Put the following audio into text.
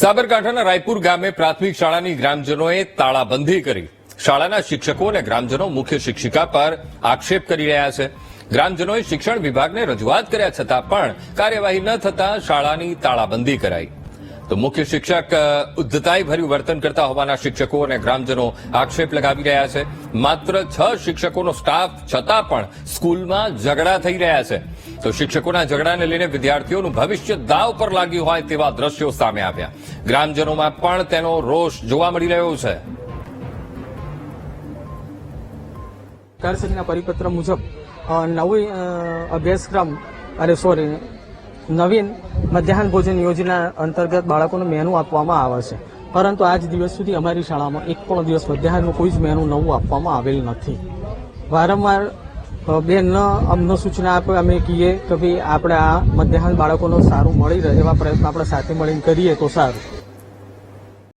સાબરકાંઠાના રાયપુર ગામે પ્રાથમિક શાળાની ગ્રામજનોએ તાળાબંધી કરી. શાળાના શિક્ષકો અને ગ્રામજનો મુખ્ય શિક્ષિકા પર આક્ષેપ કરી રહ્યા છે. ગ્રામજનોએ શિક્ષણ વિભાગને રજૂઆત કર્યા છતાં પણ કાર્યવાહી ન થતાં શાળાની તાળાબંધી કરાઈ. તો મુખ્ય શિક્ષક ઉદ્ધતાઈભર્યું ઉદ્ધતાઈ ભર્યું વર્તન કરતા હોવાના શિક્ષકો અને ગ્રામજનો આક્ષેપ લગાવી રહ્યા છે. માત્ર છ શિક્ષકોનો સ્ટાફ છતાં પણ સ્કૂલમાં ઝઘડા થઈ રહ્યા છે. તો શિક્ષકોના ઝઘડાને લઈને વિદ્યાર્થીઓનું ભવિષ્ય દાવ પર લાગ્યું હોય તેવા દ્રશ્યો સામે આવ્યા. ગ્રામજનોમાં પણ તેનો રોષ જોવા મળી રહ્યો છે. સરકારશ્રીના પરિપત્ર મુજબ નવી અભ્યાસક્રમ, અરે સોરી નવીન મધ્યાહન ભોજન યોજના અંતર્ગત બાળકોને મેનુ આપવામાં આવે છે. પરંતુ આજ દિવસ સુધી અમારી શાળામાં એક પણ દિવસ મધ્યાહનનું કોઈ જ મેનુ નવું આપવામાં આવેલ નથી. વારંવાર બેન અમને સૂચના આપે, અમે કહીએ કે ભાઈ આપણે આ મધ્યાહન બાળકોનો સારું મળી રહે એવા પ્રયત્નો આપણે સાથે મળીને કરીએ તો સારું.